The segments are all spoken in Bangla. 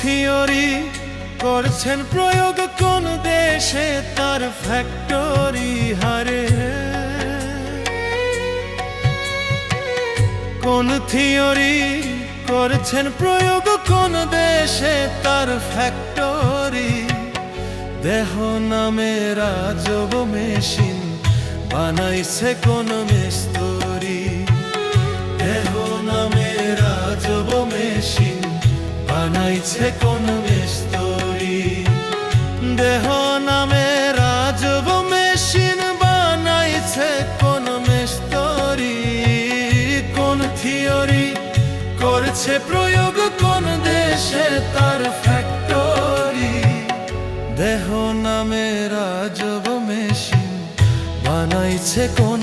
থিওরি করছেন প্রয়োগ কোন দেশে তার ফ্যাক্টরি হারে। কোন থিওরি করছেন প্রয়োগ কোন দেশে তার ফ্যাক্টরি দেহ নামে রাজব মেশিন বানাইছে কোন মিস্তরি। বানাইছে কোন মিস্তরি? দেহ নামে রাজব মেশিন বানাইছে কোন মিস্তরি? কোন থিওরি করছে প্রয়োগ কোন দেশে তার ফ্যাক্টরি? দেহ নামে রাজব মেশিন বানাইছে কোন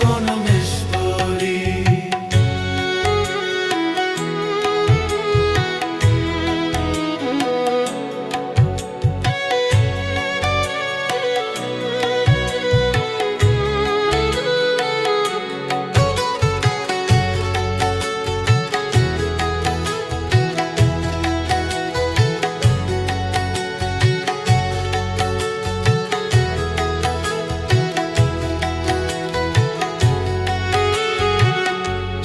কোন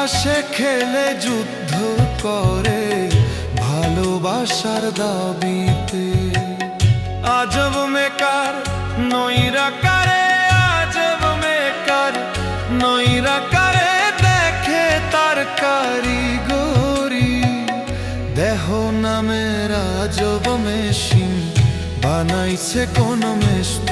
হাসে খেলে যুদ্ধ করে ভালোবাসার দাবিতে। আজব মেকার নইরা কারে আজব মেকার নইরা কারে দেখে তার কারিগরি। দেহ নামের আজব মেশিন বানাইছে কোন দেহ